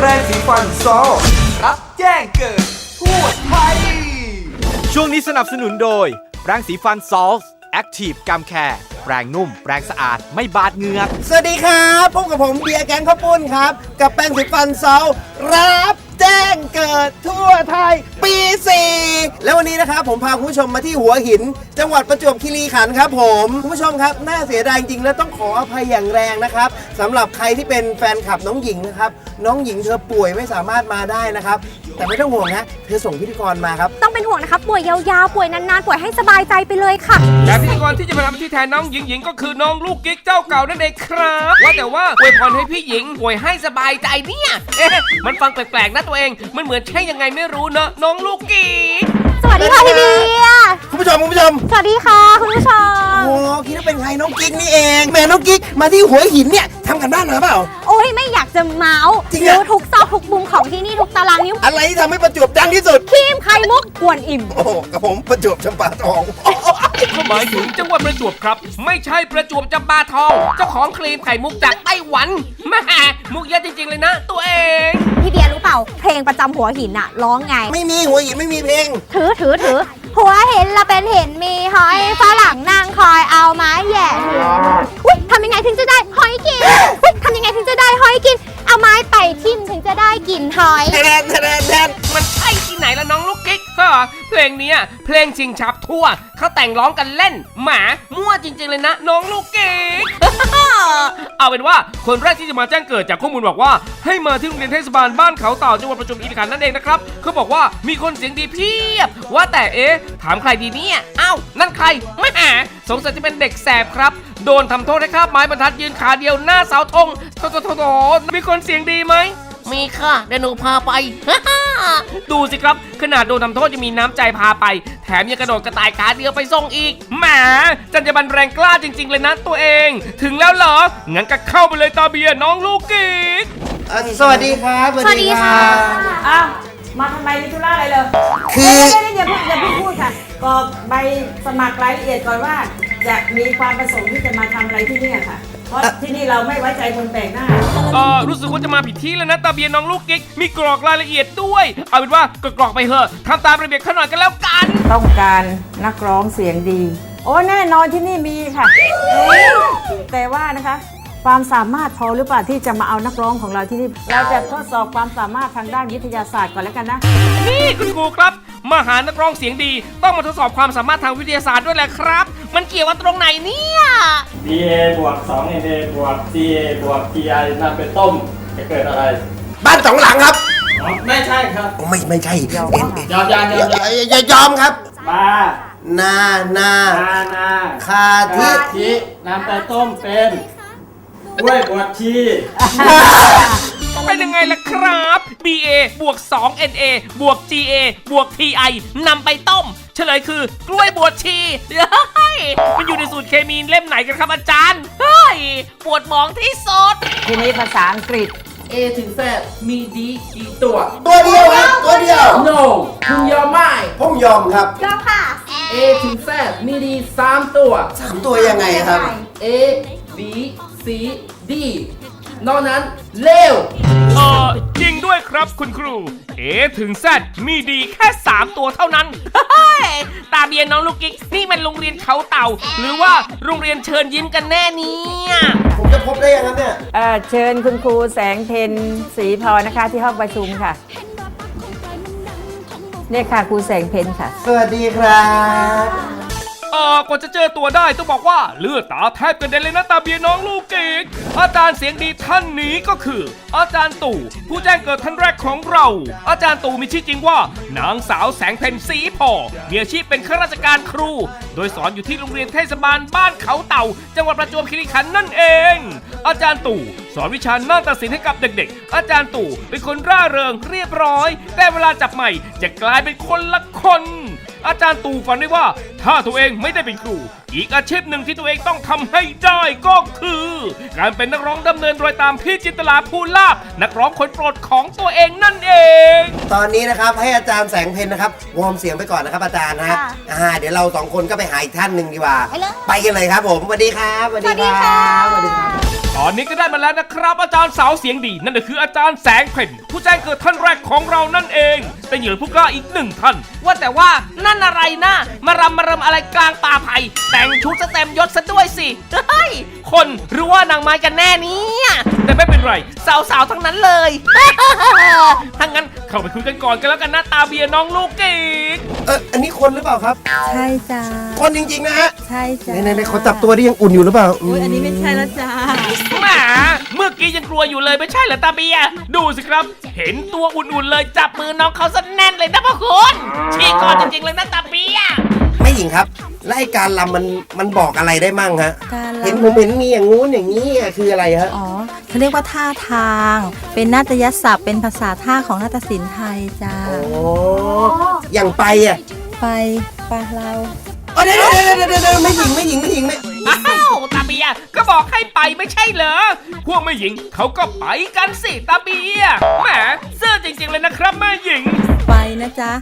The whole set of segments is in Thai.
แปรงสีฟันซอลรับแจ้งเกิดทั่วไทย ช่วงนี้สนับสนุนโดยแปรงสีฟันซอลแอคทีฟกัมแคร์ แปรงนุ่ม แปรงสะอาดไม่บาดเหงือก สวัสดีครับพบกับผมเบียร์แกงข้าวปุ้นครับ กับแป้งสีฟันเซารับแจ้งเกิดทั่วไทยปี 4 แล้ววันนี้นะครับผมพาคุณผู้ชมมาที่หัวหิน จังหวัดประจวบคีรีขันธ์ครับผมคุณผู้ชมครับน่าเสียดายจริงๆและต้องขออภัยอย่างแรงนะครับสำหรับใครที่เป็นแฟนคลับน้องหญิงนะครับน้องหญิงเธอป่วยไม่สามารถมาได้นะครับ แต่ไม่ต้องห่วงนะเธอส่งพิธีกรมาครับ ต้องเป็นห่วงนะคะป่วยยาวๆ ป่วยนานๆ ป่วยให้สบายใจไปเลยค่ะ และพิธีกรที่จะมาทำที่แทนน้องหญิงหญิงก็คือน้องลูกกิ๊กเจ้าเก่านั่นเองครับ ว่าแต่ว่าอวยพรให้พี่หญิงป่วยให้สบายใจเนี่ยเอ๊ะมันฟังแปลกๆนะตัวเอง มันเหมือนใช่ยังไงไม่รู้เนอะน้องลูกกิ๊กสวัสดีค่ะพี่เบียร์คุณผู้ชมคุณผู้ชมสวัสดีค่ะคุณผู้ชม โอ้คิดว่าเป็นใครน้องกิ๊กนี่เองแหม่น้องกิ๊กมาที่หัวหินเนี่ยทำกันบ้านมาเปล่า โอ้ยไม่อยากจะเมาส์จริงอะ รู้ทุกซอกทุกมุมของที่นี่ทุกตารางนิ้วอะไรที่ทำให้ประจวบดังที่สุด ครีมไข่มุกกวนอิ่ม โอ้โหกับผมประจวบชำปาทองก็ห มายถึงจังหวัดประจวบครับ ไม่ใช่ประจวบจำปาทอง เจ้าของครีมไข่มุกจากไต้หวันแม่มุกเยอะจริง ๆ เลยนะ ตัวเอง พี่เบียร์รู้เปล่า เพลงประจำหัวหินอะร้องไง ไม่มีหัวหินไม่มีเพลง ถือถือถือ หัวเห็นละเป็นเห็นมีหอยฝรั่งนางคอยเอาไม้แหย่อุ้ยทำยังไงถึงจะได้หอยกิน เพลงเนี้ยเพลงชิงชับทั่วเขาแต่งร้องกันเล่นหมามั่วจริง ๆ เลยนะ น้องลูกกิ๊กเอาเป็นว่าคนแรกที่จะมาแจ้งเกิดจากข้อมูลบอกว่า ให้มาที่โรงเรียนเทศบาลบ้านเขาเต่าจังหวัดประจวบคีรีขันธ์นั่นเองนะครับเขาบอกว่ามีคนเสียงดีเพียบ ว่าแต่เอ๊ะถามใครดีเนี่ยเอ้านั่นใครไม่แหมสงสัยจะเป็นเด็กแสบครับ โดนทำโทษให้คาบไม้บรรทัดยืนขาเดียวหน้าเสาธงโถโถโถโถมีคนเสียงดีไหม มีค่ะเดี๋ยวหนูพาไป ดูสิครับ ขนาดโดนทำโทษยังมีน้ำใจพาไป แถมยังกระโดดกระต่ายขาเดียวไปส่งอีกแหมจัญญบันแรงกล้าจริง ๆ เลยนะตัวเอง ถึงแล้วเหรอ งั้นก็เข้าไปเลยตาเบียร์น้องลูกกิ๊กอะสวัสดีครับสวัสดีค่ะอ้าวมาทำไมมีธุระอะไรเลยคือ ไม่ได้อย่าเพิ่งอย่าเพิ่งพูดค่ะกรอกใบสมัครรายละเอียดก่อนว่า จะมีความประสงค์ที่จะมาทำอะไรที่นี่ค่ะ เพราะที่นี่เราไม่ไว้ใจคนแปลกหน้า เออรู้สึกว่าจะมาผิดที่แล้วนะตาเบียร์น้องลูกกิ๊กมีกรอกรายละเอียดด้วย เอาเป็นว่ากรอกๆไปเถอะทำตามระเบียบเขาหน่อยกันแล้วกัน ต้องการนักร้องเสียงดี โอ้แน่นอนที่นี่มีค่ะ แต่ว่านะคะ ความสามารถพอหรือเปล่าที่จะมาเอานักร้องของเราที่นี่ เราจะทดสอบความสามารถทางด้านวิทยาศาสตร์ก่อนแล้วกันนะ นี่คุณครูครับ มาหานักร้องเสียงดี ต้องมาทดสอบความสามารถทางวิทยาศาสตร์ด้วยแหละครับ มันเกี่ยวกับตรงไหนเนี่ย DA บวก 2NA บวก CA บวก TI นำไปต้มจะเกิดอะไรบ้านสองหลังครับอ๋อไม่ใช่ครับไม่ไม่ใช่เอ็นเอ็นยอมยอมยอมอย่าอย่าอย่ายอมครับปลานานานานาคาทิกะทินำไปต้มเป็นกล้วยบวชชี เป็นยังไงล่ะครับ BA บวก 2 NA บวก GA บวก TI นำไปต้ม เฉลยคือกล้วยบวชชีเฮ้ยมันอยู่ในสูตรเคมีเล่มไหนกันครับอาจารย์ เฮ้ย ปวดหมองที่สุด ทีนี้ภาษาอังกฤษ A ถึง Z มีดีกี่ตัว ตัวเดียวครับ ตัวเดียว No คุณยอมไม่ ผมยอมครับยอมค่ะ A ถึง Z มีดี3ตัว สามตัวยังไงครับ A B C D นอกนั้นเลว เออจริงด้วยครับคุณครู เอถึง Z มีดีแค่ 3 ตัวเท่านั้นเฮ้ยตาเบียนน้องลูกกิ๊กนี่มันโรงเรียนเขาเต่า หรือว่าโรงเรียนเชิญยิ้มกันแน่เนี่ยผมจะพบได้ยังครับเนี่ยเอ่อเชิญคุณครูแสงเพนศรีพรนะคะ ที่ห้องประชุมค่ะเนี่ยค่ะครูแสงเพนค่ะ สวัสดีครับ เออกว่าจะเจอตัวได้ต้องบอกว่าเลือดตาแทบกระเด็นเลยนะตาเบียน้องลูกเกกอาจารย์เสียงดีท่านนี้ก็คือ อาจารย์ตู่ ผู้แจ้งเกิดท่านแรกของเรา อาจารย์ตู่มีชื่อจริงว่า นางสาวแสงเพ็ญศรีพอมีอาชีพเป็นข้าราชการครู โดยสอนอยู่ที่โรงเรียนเทศบาลบ้านเขาเต่า จังหวัดประจวบคีรีขันธ์นั่นเอง อาจารย์ตู่สอนวิชาหน้าฏศิลป์ให้กับเด็กๆ อาจารย์ตู่เป็นคนร่าเริงเรียบร้อย แต่เวลาจับใหม่จะกลายเป็นคนละคน อาจารย์ตู่ฝันได้ว่า ถ้าตัวเองไม่ได้เป็นครู อีกอาชีพหนึ่งที่ตัวเองต้องทำให้ได้ก็คือ การเป็นนักร้องดำเนินรอยตามพี่จินตลาภูลาภนักร้องคนโปรดของตัวเองนั่นเอง ตอนนี้นะครับให้อาจารย์แสงเพนนะครับวอร์มเสียงไปก่อนนะครับอาจารย์นะฮะค่ะอ่าเดี๋ยวเราสองคนก็ไปหาอีกท่านหนึ่งดีกว่าไปเลยไปกันเลยครับผมสวัสดีครับสวัสดีครับสวัสดีครับตอนนี้ก็ได้มาแล้วนะครับ อาจารย์สาวเสียงดี นั่นก็คืออาจารย์แสงเพ็ญผู้แจ้งเกิดท่านแรกของเรานั่นเอง แต่เหยื่อผู้กล้าอีกหนึ่งท่าน ว่าแต่ว่านั่นอะไรนะ มารำมารำอะไรกลางป่าไผ่แต่งชุดซะเต็มยศซะด้วยสิเฮ้ยคนหรือว่านางไม้กันแน่เนี่ยแต่ไม่เป็นไรสาวๆทั้งนั้นเลยถ้างั้นเข้าไปคุยกันก่อนกันแล้วกันนะตาเบียร์น้องลูกเกดเอออันนี้คนหรือเปล่าครับ ใช่จ้าคนจริงๆนะฮะใช่จ้าไหนๆๆขอจับตัวที่ยังอุ่นอยู่หรือเปล่าอุ้ยอันนี้ไม่ใช่แล้วจ้า แหมเมื่อกี้ยังกลัวอยู่เลยไม่ใช่เหรอตาเบียร์ดูสิครับ เห็นตัวอุ่นๆเลยจับมือน้องเขาซะแน่นเลยนะพ่อคุณชีกอนจริงๆเลยนะตาเบียร์ไม่หญิงครับและไอการลำมันมันบอกอะไรได้มั่งฮะ การลำเห็นผมเห็นมีอย่างงู้นอย่างนี้อะคืออะไรฮะ อ๋อเขาเรียกว่าท่าทาง เป็นนาฏยศัพท์เป็นภาษาท่าของนาฏศิลป์ไทยจ้าโอ้อย่างไปอะไปไปเราอ๋อเดี๋ยวเดี๋ยวเดี๋ยวเดี๋ยวเดี๋ยวไม่หญิงไม่หญิงไม่หญิงไม่ อ้าวตาเบียก็บอกให้ไปไม่ใช่เหรอ พวกแม่หญิงเขาก็ไปกันสิตาเบียแหมเสื้อจริงๆเลยนะครับแม่หญิง ไปนะจ๊ะ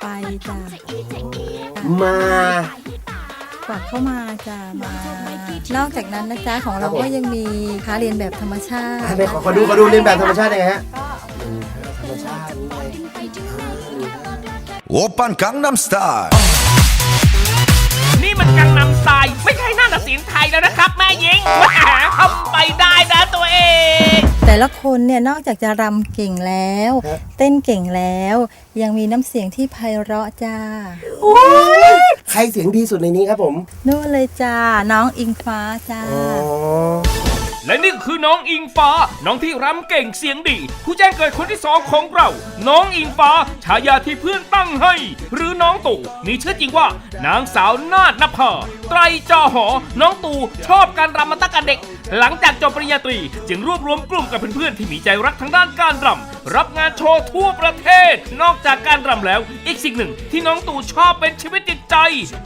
ไปจ้ะมาฝากเข้ามาจ้ะมา นอกจากนั้นนะจ๊ะของเราก็ยังมีค้าเรียนแบบธรรมชาติ ไปขอขอดูขอดูเรียนแบบธรรมชาติยังไงฮะโอปันกังนัมสไตล์นี่มันกังนำสไตล์ไม่ใช่ นาฏศิลป์ไทยแล้วนะครับ แม่หญิงแหมทำไปได้นะตัวเอง แต่ละคนเนี่ยนอกจากจะรำเก่งแล้ว เต้นเก่งแล้ว ยังมีน้ำเสียงที่ไพเราะจ้าใครเสียงดีสุดในนี้ครับผมนู่นเลยจ้าน้องอิงฟ้าจ้า อ๋อ และนี่คือน้องอิงฟ้า น้องที่รำเก่งเสียงดี ผู้แจ้งเกิดคนที่สองของเรา น้องอิงฟ้าฉายาที่เพื่อนตั้งให้ หรือน้องตู่มีชื่อจริงว่า นางสาวนาฏนภาไตรจอหอ น้องตู่ชอบการรำมาตั้งแต่เด็ก หลังจากจบปริญญาตรี จึงรวบรวมกลุ่มกับเพื่อนๆที่มีใจรักทางด้านการรำรับงานโชว์ทั่วประเทศ นอกจากการรำแล้ว อีกสิ่งหนึ่งที่น้องตู่ชอบเป็นชีวิตจิตใจ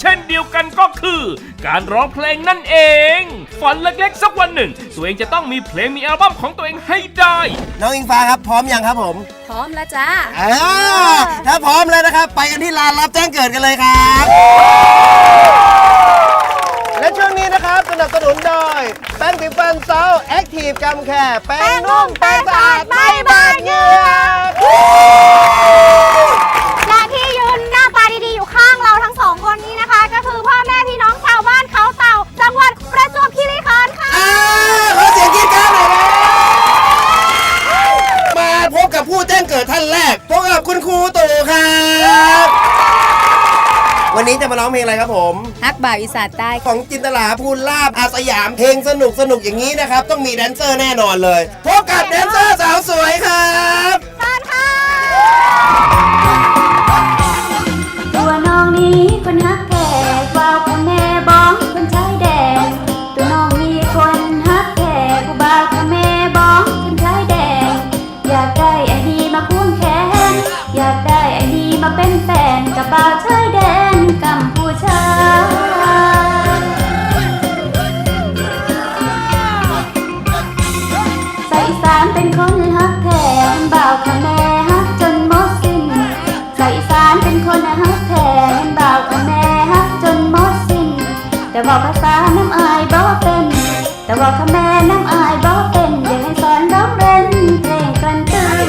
เช่นเดียวกันก็คือ การร้องเพลงนั่นเอง ฝันเล็กๆสักวันหนึ่งตัวเองจะต้องมีเพลงมีอัลบั้มของตัวเองให้ได้ น้องอิงฟ้าครับพร้อมยังครับผมพร้อมแล้วจ้าอ่าถ้าพร้อมแล้วนะครับ ไปกันที่ลานรับแจ้งเกิดกันเลยครับ และช่วงนี้นะครับสนับสนุนโดยแป้งสีฟันเซาแอคทีฟกัมแคร์แป้งนุ่มแป้งสะอาดไม่บาดเหงื่อ มาร้องเพลงอะไรครับผมฮักบ่าวอีสานใต้ของจินตลาภูลลาบอาสยามเพลงสนุกสนุกอย่างนี้นะครับ ต้องมีแดนเซอร์แน่นอนเลยพบกับแดนเซอร์สาวสวยครับเชิญค่ะตัวน้องนี้คนฮักแขกว่าวพ่อแม่บ้องคนชายแดนตัวน้องมีคนฮักแขกผู้บ่าวพ่อแม่บ้องคนชายแดนอยากได้ไอ้นี่มาควงแขนอยากได้ไอ้นี่มาเป็นแฟนกับบ่าวชาย แต่ว่าค่ะแม่น้ำอายบ่เป็นอยากให้สอนร้องเล่นเพลงกันตื่น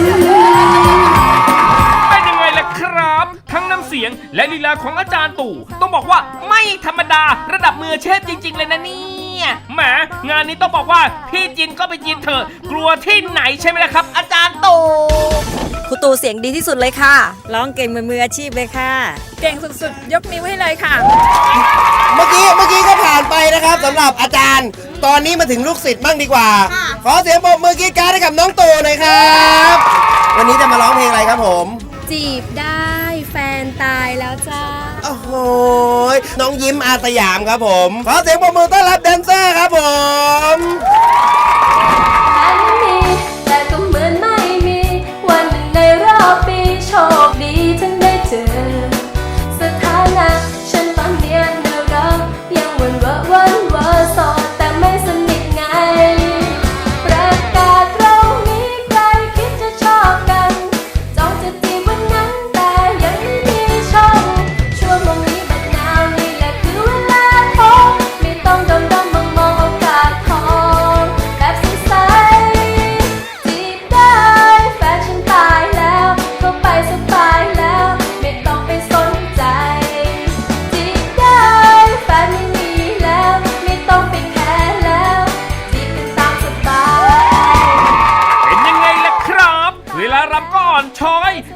เป็นยังไงล่ะครับ ทั้งน้ำเสียงและลีลาของอาจารย์ตู่ ต้องบอกว่าไม่ธรรมดาระดับมืออาเชฟจริง ๆ เลยนะเนี่ยแหมงานนี้ต้องบอกว่าพี่จินก็ไปจินเถอะกลัวที่ไหนใช่ไหมล่ะครับ อาจารย์ตู่ครูตูเสียงดีที่สุดเลยค่ะ ร้องเก่งเหมือนมืออาชีพเลยค่ะ เก่งสุดๆ ยกนิ้วให้เลยค่ะ เมื่อกี้เมื่อกี้ก็ผ่านไปนะครับสำหรับอาจารย์ ตอนนี้มาถึงลูกศิษย์บ้างดีกว่าขอเสียงปรบมือกรีดกรารให้กับน้องตู่หน่อยครับ วันนี้จะมาร้องเพลงอะไรครับผม จีบได้แฟนตายแล้วจ้า โอ้โหน้องยิ้มอาสยามครับผม ขอเสียงปรบมือต้อนรับแดนเซอร์ครับผม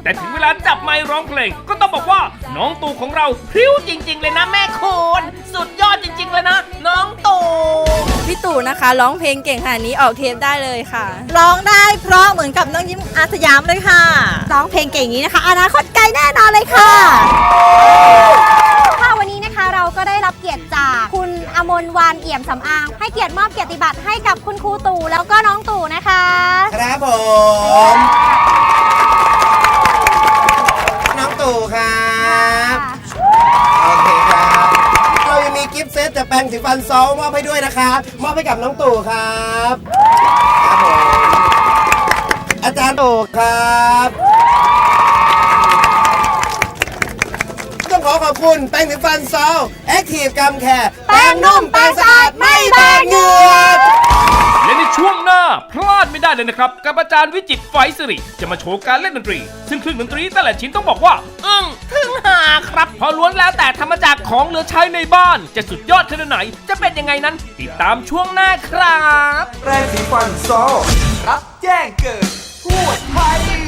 แต่ถึงเวลาจับไมค์ร้องเพลง ก็ต้องบอกว่าน้องตู่ของเราพริ้วจริง ๆ เลยนะแม่คุณสุดยอดจริง ๆ เลยนะ น้องตู่พี่ตู่นะคะร้องเพลงเก่งขนาดนี้ออกเทปได้เลยค่ะ ร้องได้เพราะเหมือนกับน้องยิ้มอาสยามเลยค่ะ ร้องเพลงเก่งอย่างนี้นะคะ อนาคตไกลแน่นอนเลยค่ะค่ะวันนี้นะคะเราก็ได้รับเกียรติจากคุณอมนวันเอี่ยมสำอาง ให้เกียรติมอบเกียรติบัตรให้กับคุณครูตู่แล้วก็น้องตู่นะคะ ครับผม น้องตู่ครับโอเคครับ เรายังมีกิฟต์เซตจากแปร งสีฟันซอลมอบให้ด้วยนะครับมอบให้กับน้องตู่ครับครับผมอาจารย์ตู่ครับต้องขอขอบคุณแป้งสีฟันซอลแอคทีฟกัมแคร์แป้งนุ่มแป้งสะอาดไม่แตกเหงือ เลยนะครับกับอาจารย์วิจิตไฟสิริจะมาโชว์การเล่นดนตรี ซึ่งเครื่องดนตรีแต่ละชิ้นต้องบอกว่าอึ้งทึ่งหาครับเพอล้วนแล้วแต่ทำมาจากของเหลือใช้ในบ้าน จะสุดยอดขนาดไหน จะเป็นยังไงนั้น ติดตามช่วงหน้าครับ แปรงสีฟันซอลรับแจ้งเกิดทั่วไทย